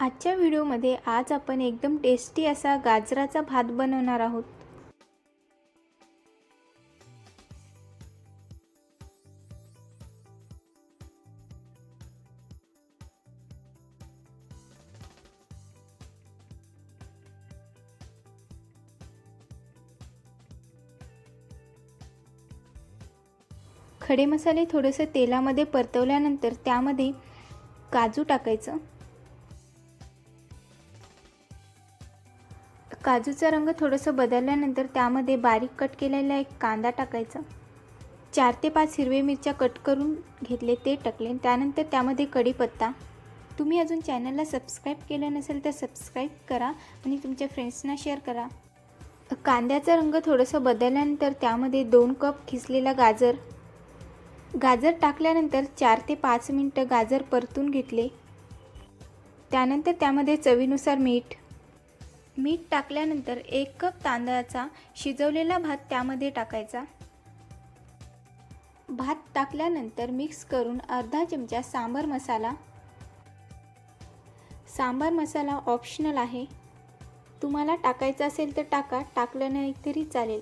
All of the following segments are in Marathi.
आजच्या व्हिडिओमध्ये आज आपण एकदम टेस्टी असा गाजराचा भात बनवणार आहोत. खडे मसाले थोडंसं तेलामध्ये परतवल्यानंतर त्यामध्ये काजू टाकायचं. काजूचा रंग थोडंसं बदलल्यानंतर त्यामध्ये बारीक कट केलेला एक कांदा टाकायचा. चार ते पाच हिरवे मिरच्या कट करून घेतले ते टाकले. त्यानंतर त्यामध्ये कढीपत्ता. तुम्ही अजून चॅनलला सबस्क्राईब केलं नसेल तर सबस्क्राईब करा आणि तुमच्या फ्रेंड्सना शेअर करा. कांद्याचा रंग थोडंसं बदलल्यानंतर त्यामध्ये दोन कप खिसलेला गाजर. गाजर टाकल्यानंतर चार ते पाच मिनटं गाजर परतून घेतले. त्यानंतर त्यामध्ये चवीनुसार मीठ मीठ टाकल्यानंतर एक कप तांदळाचा शिजवलेला भात त्यामध्ये टाकायचा. भात टाकल्यानंतर मिक्स करून अर्धा चमचा सांबार मसाला. सांबार मसाला ऑप्शनल आहे. तुम्हाला टाकायचा असेल तर टाका टाकलं नाही तरी चालेल.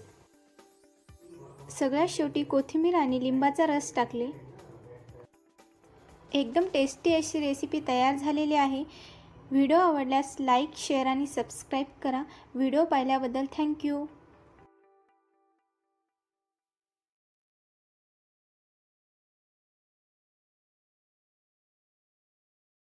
सगळ्यात शेवटी कोथिंबीर आणि लिंबाचा रस टाकले. एकदम टेस्टी अशी रेसिपी तयार झालेली आहे. व्हिडिओ आवडल्यास लाईक शेअर आणि सबस्क्राईब करा. व्हिडिओ पाहिल्याबद्दल थँक्यू.